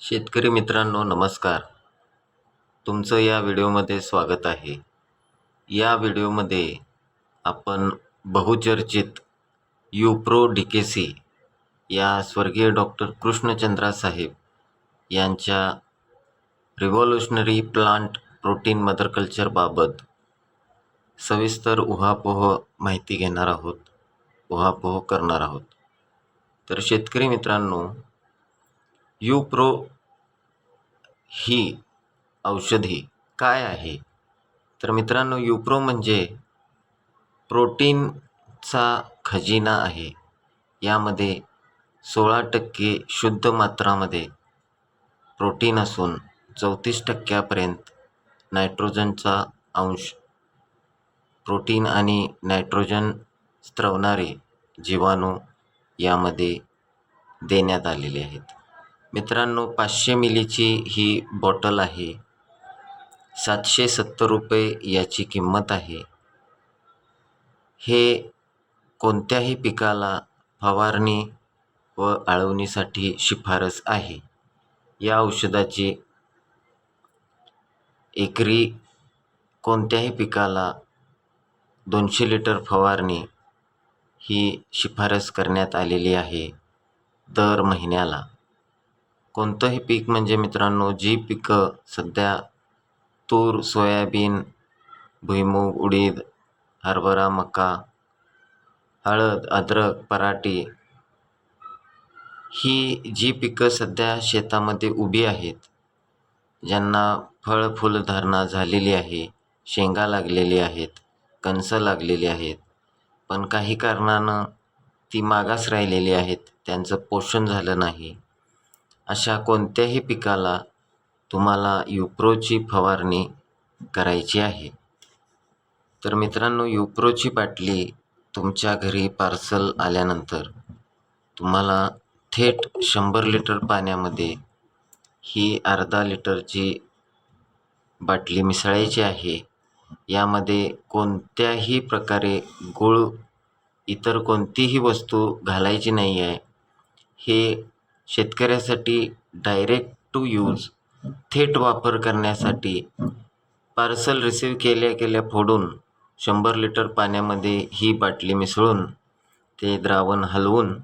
शेतकरी मित्रांनो नमस्कार. तुमचं या व्हिडिओमध्ये स्वागत आहे. या व्हिडिओमध्ये आपण बहुचर्चित युप्रो डी के सी या स्वर्गीय डॉक्टर कृष्णचंद्रा साहेब यांच्या रिव्हॉल्युशनरी प्लांट प्रोटीन मदर कल्चरबाबत सविस्तर उहापोह माहिती घेणार आहोत उहापोह करणार आहोत. तर शेतकरी मित्रांनो युप्रो ही औषधी काय आहे? तर मित्रांनो युप्रो म्हणजे प्रोटीनचा खजिना आहे. यामध्ये सोळा टक्के शुद्ध मात्रामध्ये प्रोटीन असून चौतीस टक्क्यापर्यंत नायट्रोजनचा अंश प्रोटीन आणि नायट्रोजन स्त्रवणारे जीवाणू यामध्ये देण्यात आलेले आहेत. मित्रांनो पाचशे मिलीची ही बॉटल आहे. सातशे सत्तर रुपये याची किंमत आहे. हे कोणत्याही पिकाला फवारणी व आळवणीसाठी शिफारस आहे. या औषधाची एकरी कोणत्याही पिकाला दोनशे लिटर फवारणी ही शिफारस करण्यात आलेली आहे दर महिन्याला. कोणतंही पीक म्हणजे मित्रांनो जी पिकं सध्या तूर सोयाबीन भुईमूग उडीद हरभरा मका हळद अद्रक पराठी ही जी पिकं सध्या शेतामध्ये उभी आहेत ज्यांना फळ फुलधारणा झालेली आहे शेंगा लागलेली आहेत कणसं लागलेली आहेत पण काही कारणानं ती मागास राहिलेली आहेत त्यांचं पोषण झालं नाही. अशा कोणत्याही पिकाला तुम्हाला युप्रोची फवारणी करायची आहे. तर मित्रांनो युप्रोची बाटली तुमच्या घरी पार्सल आल्यानंतर तुम्हाला थेट शंभर लिटर पाण्यामध्ये ही अर्धा लिटरची बाटली मिसळायची आहे. यामध्ये कोणत्याही प्रकारे गूळ इतर कोणतीही वस्तू घालायची नाही आहे हे शेतकऱ्यासाठी डायरेक्ट टू यूज थेट वापर करण्यासाठी पार्सल रिसीव केल्या केल्या फोडून शंभर लिटर पाण्यामध्ये ही बाटली मिसळून ते द्रावण हलवून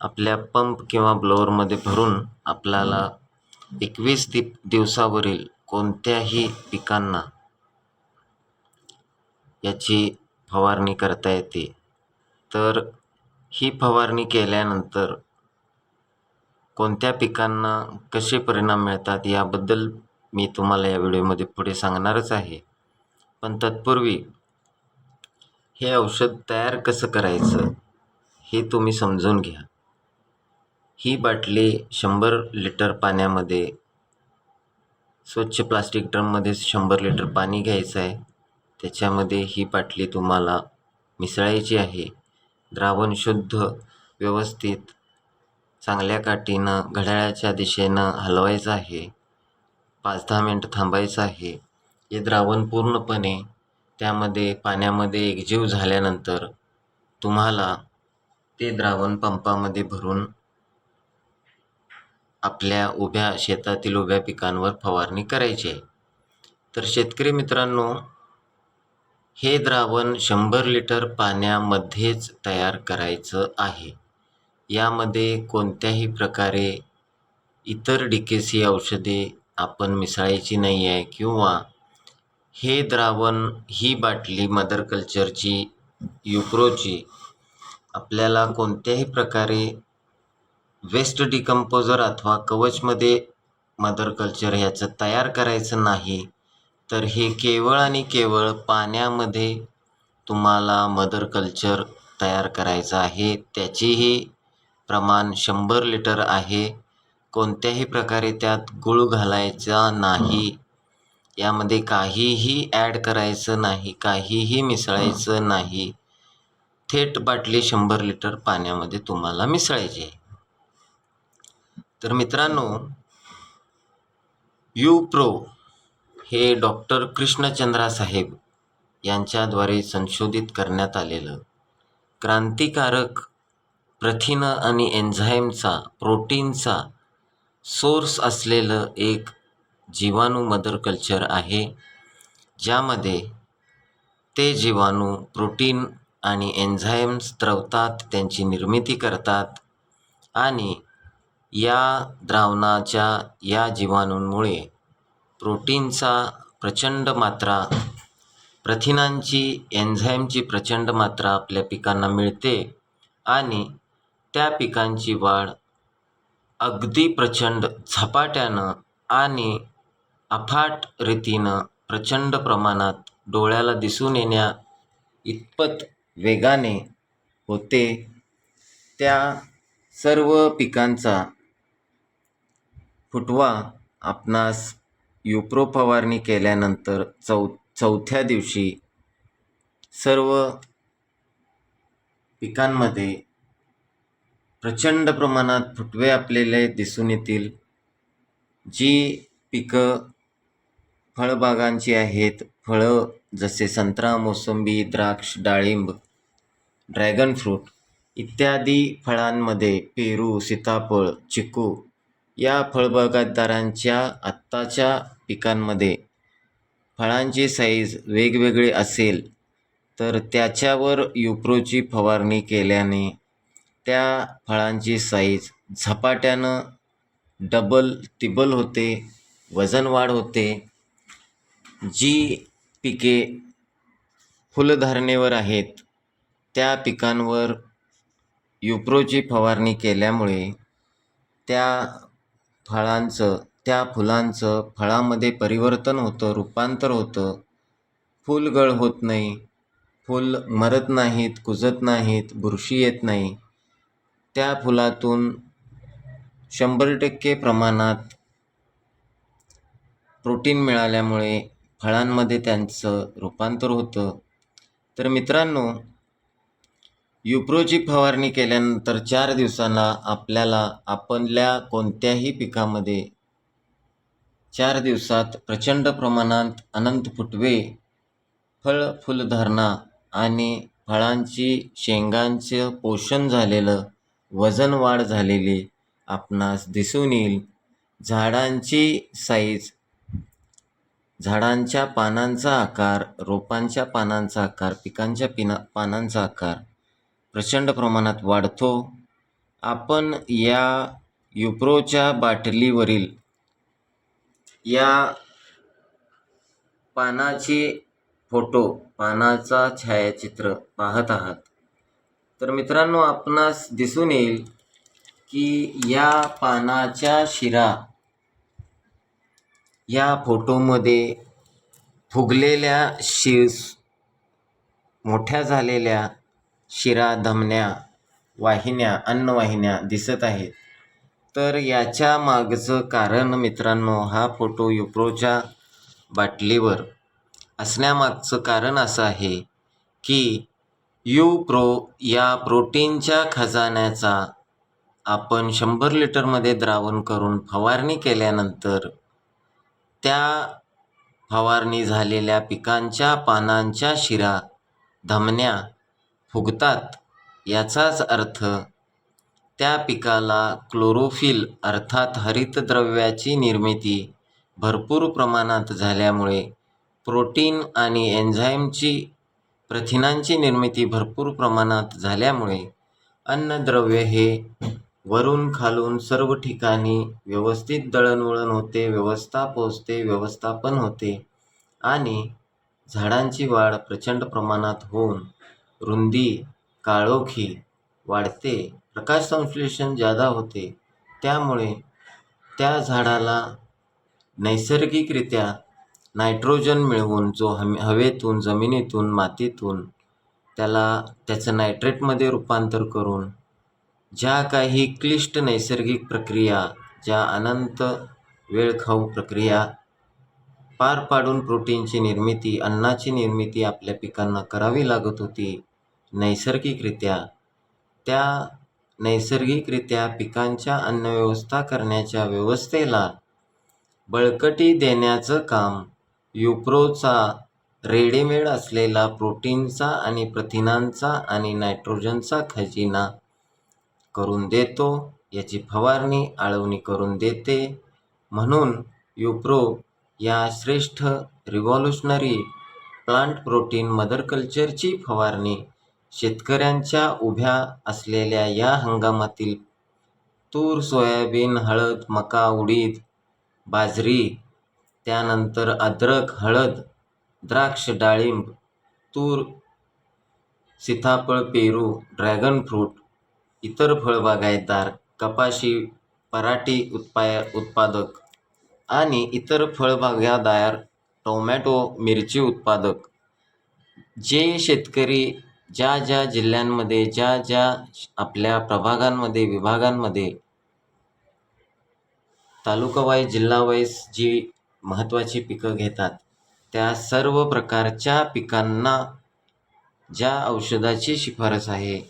आपल्या पंप किंवा ब्लोअरमध्ये भरून आपल्याला एकवीस दि दिवसावरील कोणत्याही पिकांना याची फवारणी करता येते. तर ही फवारणी केल्यानंतर कोणत्या पिकांना कसे परिणाम मिळतात याबद्दल मी तुम्हाला या व्हिडिओमध्ये पुढे सांगणारच आहे. पण तत्पूर्वी हे औषध तयार कसं करायचं हे तुम्ही समजून घ्या. ही बाटली शंभर लिटर पाण्यामध्ये स्वच्छ प्लास्टिक ड्रममध्ये शंभर लिटर पाणी घ्यायचं आहे. त्याच्यामध्ये ही बाटली तुम्हाला मिसळायची आहे. द्रावण शुद्ध व्यवस्थित चांगल्या काठीनं घड्याळाच्या दिशेनं हलवायचं आहे. पाच दहा मिनटं थांबायचं आहे. हे द्रावण पूर्णपणे त्यामध्ये पाण्यामध्ये एकजीव झाल्यानंतर तुम्हाला ते द्रावण पंपामध्ये भरून आपल्या उभ्या शेतातील उभ्या पिकांवर फवारणी करायची आहे. तर शेतकरी मित्रांनो हे द्रावण शंभर लिटर पाण्यामध्येच तयार करायचं आहे. यामध्ये कोणत्याही प्रकारे इतर डिकेसी औषधे आपण मिसळायची नाही आहे किंवा हे द्रावण ही बाटली मदर कल्चरची युप्रोची आपल्याला कोणत्याही प्रकारे वेस्ट डिकम्पोजर अथवा कवचमध्ये मदर कल्चर ह्याचं तयार करायचं नाही तर हे केवळ आणि केवळ पाण्यामध्ये तुम्हाला मदर कल्चर तयार करायचं आहे त्याचीही प्रमाण शंभर लिटर आहे. कोणत्याही प्रकारे त्यात गुळ घालायचा नाही. यामध्ये काहीही ॲड करायचं नाही काहीही मिसळायचं नाही. थेट बाटली शंभर लिटर पाण्यामध्ये तुम्हाला मिसळायची आहे. तर मित्रांनो यू प्रो हे डॉक्टर कृष्णचंद्रा साहेब यांच्याद्वारे संशोधित करण्यात आलेलं क्रांतिकारक प्रथिनं आणि एन्झाईमचा प्रोटीनचा सोर्स असलेलं एक जीवाणू मदर कल्चर आहे ज्यामध्ये ते जीवाणू प्रोटीन आणि एन्झाईम स्त्रवतात त्यांची निर्मिती करतात आणि या द्रावणाच्या या जीवाणूंमुळे प्रोटीनचा प्रचंड मात्रा प्रथिनांची एन्झाईमची प्रचंड मात्रा आपल्या पिकांना मिळते आणि त्या पिकांची वाढ अगदी प्रचंड झपाट्यानं आणि अफाट रीतीनं प्रचंड प्रमाणात डोळ्याला दिसून येण्या इतपत वेगाने होते. त्या सर्व पिकांचा फुटवा आपणास युप्रो फवारणी केल्यानंतर चौ चौथ्या दिवशी सर्व पिकांमध्ये प्रचंड प्रमाणात फुटवे आपल्याला दिसून येतील. जी पिकं फळबागांची आहेत फळं जसे संत्रा मोसंबी द्राक्ष डाळिंब ड्रॅगन फ्रूट इत्यादी फळांमध्ये पेरू सीताफळ चिकू या फळबागायतदारांच्या आत्ताच्या पिकांमध्ये फळांची साईज वेगवेगळी असेल तर त्याच्यावर युप्रोची फवारणी केल्याने त्या फळांची साईज झपाट्यानं डबल तिबल होते वजन वाढ होते. जी पिके फुलधारणेवर आहेत त्या पिकांवर युप्रोची फवारणी केल्यामुळे त्या फळांचं त्या फुलांचं फळामध्ये परिवर्तन होतं रूपांतर होतं. फुलगळ होत नाही. फुल मरत नाहीत कुजत नाहीत बुरशी येत नाही. त्या फुलातून शंभर टक्के प्रमाणात प्रोटीन मिळाल्यामुळे फळांमध्ये त्यांचं रूपांतर होतं. तर मित्रांनो युप्रोची फवारणी केल्यानंतर चार दिवसांना आपल्याला आपल्या कोणत्याही पिकामध्ये चार दिवसात प्रचंड प्रमाणात अनंत फुटवे फळ फुलधारणा आणि फळांची शेंगांचं पोषण झालेलं वजन वाढ झालेली आपणास दिसून येईल. झाडांची साईज झाडांच्या पानांचा आकार रोपांच्या पानांचा आकार पिकांच्या पिना पानांचा आकार प्रचंड प्रमाणात वाढतो. आपण या युप्रोच्या बाटलीवरील या पानाची फोटो पानाचा छायाचित्र पाहत आहात. तर मित्रांनो आपणास दिसून येईल की या पानाच्या शिरा या फोटोमध्ये फुगलेल्या शिस मोठ्या झालेल्या शिरा धमन्या वाहिन्या अन्नवाहिन्या दिसत आहेत. तर याच्या मागचं कारण मित्रांनो हा फोटो युप्रोच्या बाटलीवर असण्यामागचं कारण असं आहे की युप्रो या प्रोटीनच्या खजान्याचा आपण शंभर लिटरमध्ये द्रावण करून फवारणी केल्यानंतर त्या फवारणी झालेल्या पिकांच्या पानांच्या शिरा धमन्या फुगतात याचाच अर्थ त्या पिकाला क्लोरोफिल अर्थात हरितद्रव्याची निर्मिती भरपूर प्रमाणात झाल्यामुळे प्रोटीन आणि एन्झाईमची प्रथिनांची निर्मिती भरपूर प्रमाणात झाल्यामुळे अन्नद्रव्य हे वरून खालून सर्व ठिकाणी व्यवस्थित दळणवळण होते व्यवस्था पोचते व्यवस्थापन होते आणि झाडांची वाढ प्रचंड प्रमाणात होऊन रुंदी काळोखी वाढते. प्रकाश संश्लेषण जादा होते त्यामुळे त्या झाडाला नैसर्गिकरित्या नायट्रोजन मिळवून जो हम हवेतून जमिनीतून मातीतून त्याला त्याचं नायट्रेटमध्ये रूपांतर करून ज्या काही क्लिष्ट नैसर्गिक प्रक्रिया ज्या अनंत वेळखाऊ प्रक्रिया पार पाडून प्रोटीनची निर्मिती अन्नाची निर्मिती आपल्या पिकांना करावी लागत होती नैसर्गिकरित्या त्या नैसर्गिकरित्या पिकांच्या अन्नव्यवस्था करण्याच्या व्यवस्थेला बळकटी देण्याचं काम युप्रोचा रेडीमेड असलेला प्रोटीनचा आणि प्रथिनांचा आणि नायट्रोजनचा खजिना करून देतो. याची फवारणी आळवणी करून देते. म्हणून युप्रो या श्रेष्ठ रिव्हॉल्युशनरी प्लांट प्रोटीन मदर कल्चरची फवारणी शेतकऱ्यांच्या उभ्या असलेल्या या हंगामातील तूर सोयाबीन हळद मका उडीद बाजरी त्यानंतर अद्रक हळद द्राक्ष डाळिंब तूर सीताफळ पेरू ड्रॅगन फ्रूट इतर फळबागायतदार कपाशी पराठी उत्पाय उत्पादक आणि इतर फळबागादार टोमॅटो मिरची उत्पादक. जे शेतकरी ज्या ज्या जिल्ह्यांमध्ये ज्या ज्या आपल्या प्रभागांमध्ये विभागांमध्ये तालुकावाईज जिल्हावाईज जी महत्त्वाची पिकं घेतात. त्या सर्व प्रकारच्या पिकांना ज्या औषधाची शिफारस आहे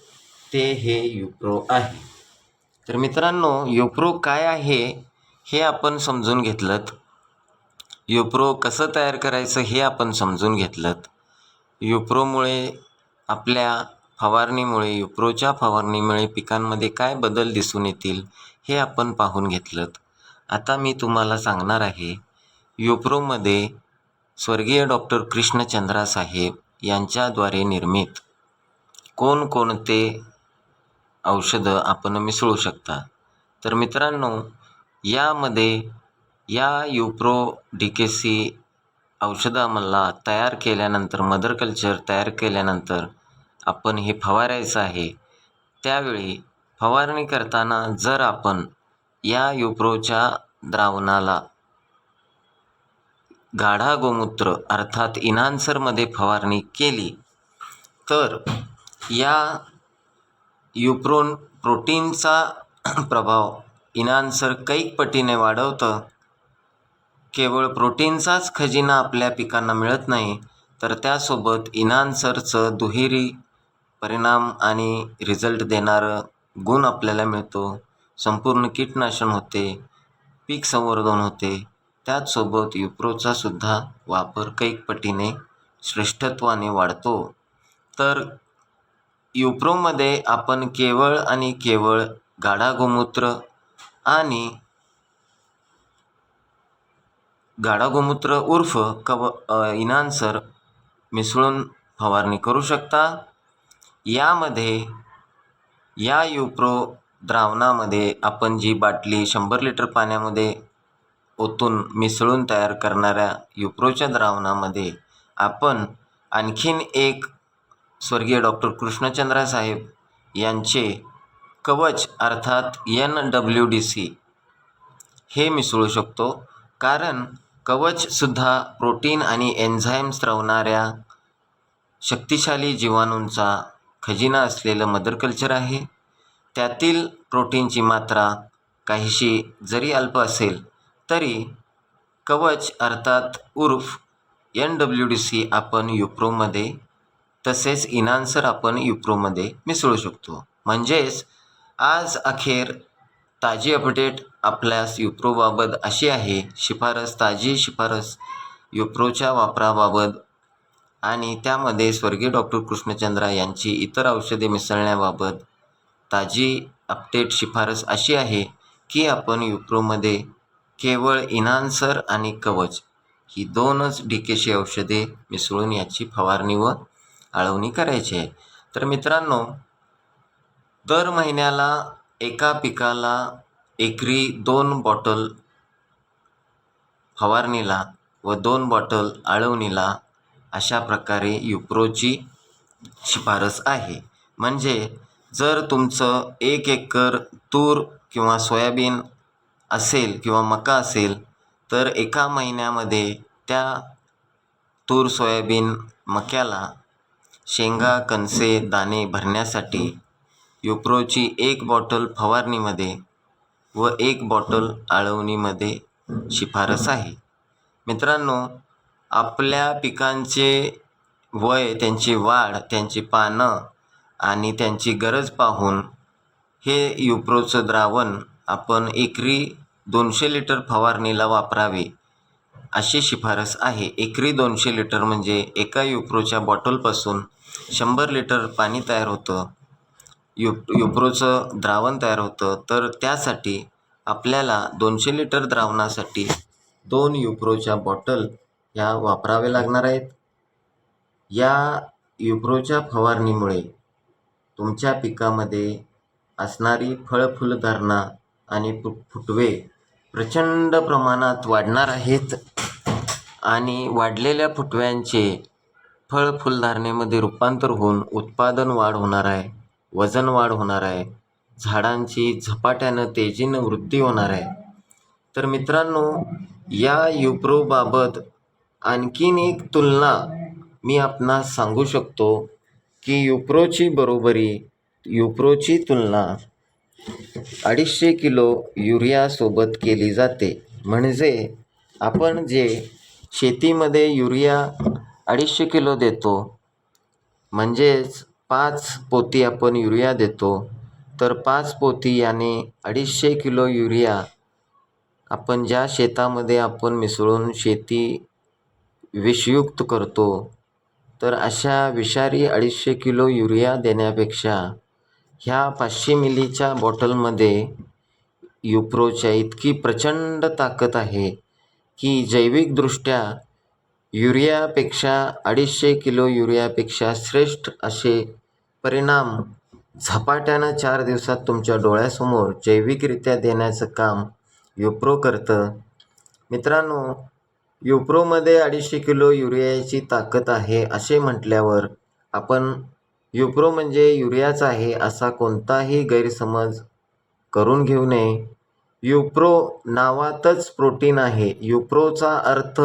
ते हे युप्रो आहे. तर मित्रांनो युप्रो काय आहे हे आपण समजून घेतलं युप्रो कसं तयार करायचं हे आपण समजून घेतलं युप्रोमुळे आपल्या फवारणीमुळे युप्रोच्या फवारणीमुळे पिकांमध्ये काय बदल दिसून येतील हे आपण पाहून घेतलं आता मी तुम्हाला सांगणार आहे युप्रोमध्ये स्वर्गीय डॉक्टर कृष्णचंद्रा साहेब यांच्याद्वारे निर्मित कोणकोणते औषधं आपण मिसळू शकता? तर मित्रांनो यामध्ये या युप्रो डी के सी औषधं तयार केल्यानंतर मदर कल्चर तयार केल्यानंतर आपण हे फवारायचं आहे. त्यावेळी फवारणी करताना जर आपण या युप्रोच्या द्रावणाला गाढा गोमूत्र अर्थात इनान्सरमध्ये फवारणी केली. तर या युप्रोन प्रोटीनचा प्रभाव इनान्सर कैक पटीने वाढवतं. केवळ प्रोटीनचाच खजिना आपल्या पिकांना मिळत नाही तर त्यासोबत इनान्सरचं दुहेरी परिणाम आणि रिझल्ट देणारं गुण आपल्याला मिळतो. संपूर्ण कीटनाशन होते पीक संवर्धन होते त्याचसोबत युप्रोचा सुद्धा वापर कैक पटीने श्रेष्ठत्वाने वाढतो. तर युप्रोमध्ये आपण केवळ आणि केवळ गाढा गोमूत्र आणि गाढा गोमूत्र उर्फ कव इनान्सर मिसळून फवारणी करू शकता. यामध्ये या युप्रो द्रावणामध्ये आपण जी बाटली शंभर लिटर पाण्यामध्ये ओतून मिसळून तयार करणाऱ्या युप्रोच्या द्रावणामध्ये आपण आणखीन एक स्वर्गीय डॉक्टर कृष्णचंद्रा साहेब यांचे कवच अर्थात एन डब्ल्यू डी सी हे मिसळू शकतो. कारण कवचसुद्धा प्रोटीन आणि एन्झाईम स्रवणाऱ्या शक्तिशाली जीवाणूंचा खजिना असलेलं मदर कल्चर आहे. त्यातील प्रोटीनची मात्रा काहीशी जरी अल्प असेल तरी कवच अर्थात उर्फ एन डब्ल्यू डी सी आपण युप्रोमध्ये तसेच इनान्सर आपण युप्रोमध्ये मिसळू शकतो. म्हणजेच आज अखेर ताजी अपडेट आपल्यास युप्रोबाबत अशी आहे. शिफारस ताजी शिफारस युप्रोच्या वापराबाबत आणि त्यामध्ये स्वर्गीय डॉक्टर कृष्णचंद्रा यांची इतर औषधे मिसळण्याबाबत ताजी अपडेट शिफारस अशी आहे की आपण युप्रोमध्ये केवळ इनान्सर आणि कवच ही दोनच डीकेशी औषधे मिसळून याची फवारणी व आळवणी करायची आहे. तर मित्रांनो दर महिन्याला एका पिकाला एकरी दोन बॉटल फवारणीला व दोन बॉटल आळवणीला अशा प्रकारे युप्रोची शिफारस आहे. म्हणजे जर तुमचं एक एकर तूर किंवा सोयाबीन असेल किंवा मका असेल तर एका महिन्यामध्ये त्या तूर सोयाबीन मक्याला शेंगा कणसे दाणे भरण्यासाठी युप्रोची एक बॉटल फवारणीमध्ये व एक बॉटल आळवणीमध्ये शिफारस आहे. मित्रांनो आपल्या पिकांचे वय त्यांची वाढ त्यांची पानं आणि त्यांची गरज पाहून हे युप्रोचं द्रावण आपण एकरी दोनशे लिटर फवारणीला वापरावे अशी शिफारस आहे. एकरी दोनशे लिटर म्हणजे एका युप्रोच्या बॉटलपासून शंभर लिटर पाणी तयार होतं. यु युप्रोचं द्रावण तयार होतं. तर त्यासाठी आपल्याला दोनशे लिटर द्रावणासाठी दोन युप्रोच्या बॉटल ह्या वापरावे लागणार आहेत. या युप्रोच्या फवारणीमुळे तुमच्या पिकामध्ये असणारी फळफुलधारणा आणि फु फुटवे प्रचंड प्रमाणात वाढणार आहेत. आणि वाढलेल्या फुटव्यांचे फळ फुलधारणेमध्ये रूपांतर होऊन उत्पादन वाढ होणार आहे वजन वाढ होणार आहे झाडांची झपाट्यानं तेजीनं वृद्धी होणार आहे. तर मित्रांनो या युप्रोबाबत आणखीन एक तुलना मी आपणास सांगू शकतो की युप्रोची बरोबरी युप्रोची तुलना अडीचशे किलो युरियासोबत केली जाते. म्हणजे आपण जे शेतीमध्ये युरिया अडीचशे किलो देतो म्हणजेच पाच पोती आपण युरिया देतो तर पाच पोती याने अडीचशे किलो युरिया आपण ज्या शेतामध्ये आपण मिसळून शेती विषयुक्त करतो तर अशा विषारी अडीचशे किलो युरिया देण्यापेक्षा ह्या पाचशे मिलीच्या बॉटलमध्ये युप्रोच्या इतकी प्रचंड ताकद आहे की जैविकदृष्ट्या युरियापेक्षा अडीचशे किलो युरियापेक्षा श्रेष्ठ असे परिणाम झपाट्यानं चार दिवसात तुमच्या डोळ्यासमोर जैविकरित्या देण्याचं काम युप्रो करतं. मित्रांनो युप्रोमध्ये अडीचशे किलो युरियाची ताकद आहे असे म्हटल्यावर आपण युप्रो म्हणजे युरियाच आहे असा कोणताही गैरसमज करून घेऊ नये. युप्रो नावातच प्रोटीन आहे. युप्रोचा अर्थ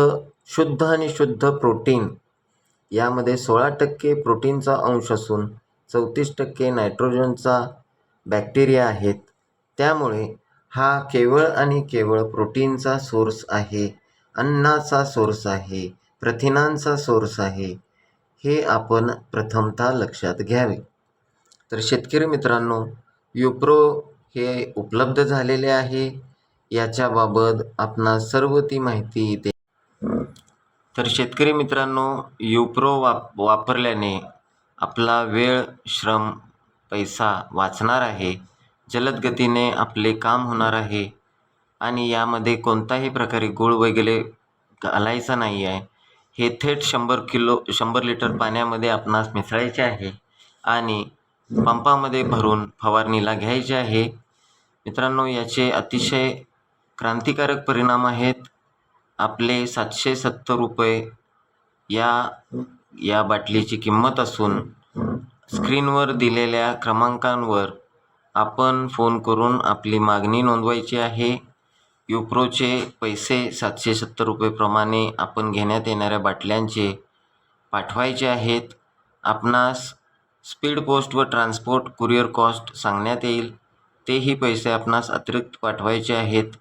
शुद्ध आणि शुद्ध प्रोटीन. यामध्ये सोळा टक्के प्रोटीनचा अंश असून चौतीस टक्के नायट्रोजनचा बॅक्टेरिया आहेत. त्यामुळे हा केवळ आणि केवळ प्रोटीनचा सोर्स आहे. अन्नाचा सोर्स आहे. प्रथिनांचा सोर्स आहे. हे आपण प्रथमतः लक्षात घ्यावे. तर शेतकरी मित्रांनो युप्रो हे उपलब्ध झालेले आहे. याच्याबाबत आपणास सर्व ती माहिती इथे. तर शेतकरी मित्रांनो युप्रो वाप वापरल्याने आपला वेळ श्रम पैसा वाचणार आहे. जलद गतीने आपले काम होणार आहे. आणि यामध्ये कोणताही प्रकारे गुळ वगैरे घालायचा नाही आहे. हे थेट शंभर किलो शंभर लिटर पाण्यामध्ये आपणास मिसळायचे आहे आणि पंपामध्ये भरून फवारणीला घ्यायचे आहे. मित्रांनो याचे अतिशय क्रांतिकारक परिणाम आहेत. आपले सातशे सत्तर रुपये या या बाटलीची किंमत असून स्क्रीनवर दिलेल्या क्रमांकांवर आपण फोन करून आपली मागणी नोंदवायची आहे. युप्रोचे पैसे सातशे सत्तर रुपयेप्रमाणे आपण घेण्यात येणाऱ्या बाटल्यांचे पाठवायचे आहेत. आपणास स्पीड पोस्ट व ट्रान्सपोर्ट कुरिअर कॉस्ट सांगण्यात येईल. तेही पैसे आपणास अतिरिक्त पाठवायचे आहेत.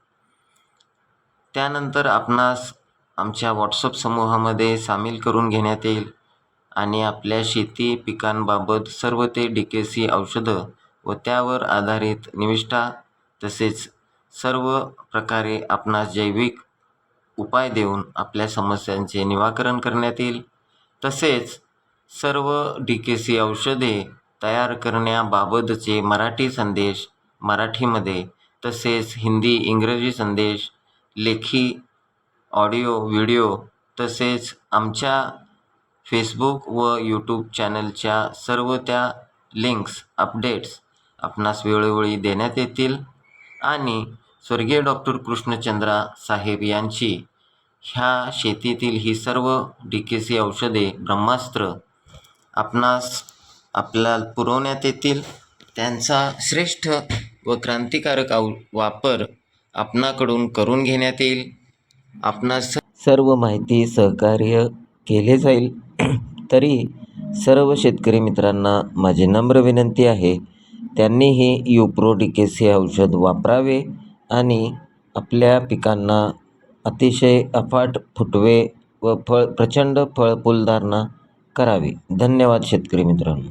त्यानंतर आपणास आमच्या व्हॉट्सअप समूहामध्ये सामील करून घेण्यात येईल आणि आपल्या शेती पिकांबाबत सर्व ते डी के सी औषधं व त्यावर आधारित निविष्ठा तसेच सर्व प्रकारे आपणास जैविक उपाय देऊन आपल्या समस्यांचे निराकरण करण्यात येईल. तसेच सर्व डी के सी औषधे तयार करण्याबाबतचे मराठी संदेश मराठीमध्ये तसेच हिंदी इंग्रजी संदेश लेखी ऑडिओ व्हिडिओ तसेच आमच्या फेसबुक व यूट्यूब चॅनलच्या सर्व त्या लिंक्स अपडेट्स आपणास वेळोवेळी देण्यात येतील. आणि स्वर्गीय डॉक्टर कृष्णचंद्रा साहेब यांची ह्या शेतीतील ही सर्व डी के सी औषधे ब्रह्मास्त्र आपणास आपल्याला पुरवण्यात येतील. त्यांचा श्रेष्ठ व क्रांतिकारक आव वापर आपणाकडून करून घेण्यात येईल. आपणास सर्व माहिती सहकार्य केले जाईल. तरी सर्व शेतकरी मित्रांना माझी नम्र विनंती आहे त्यांनीही युप्रो डी के सी औषध वापरावे. आणि आपल्या पिकांना अतिशय अफाट फुटवे व फळ प्रचंड फळ फुलधारणा करावी. धन्यवाद शेतकरी मित्रांनो.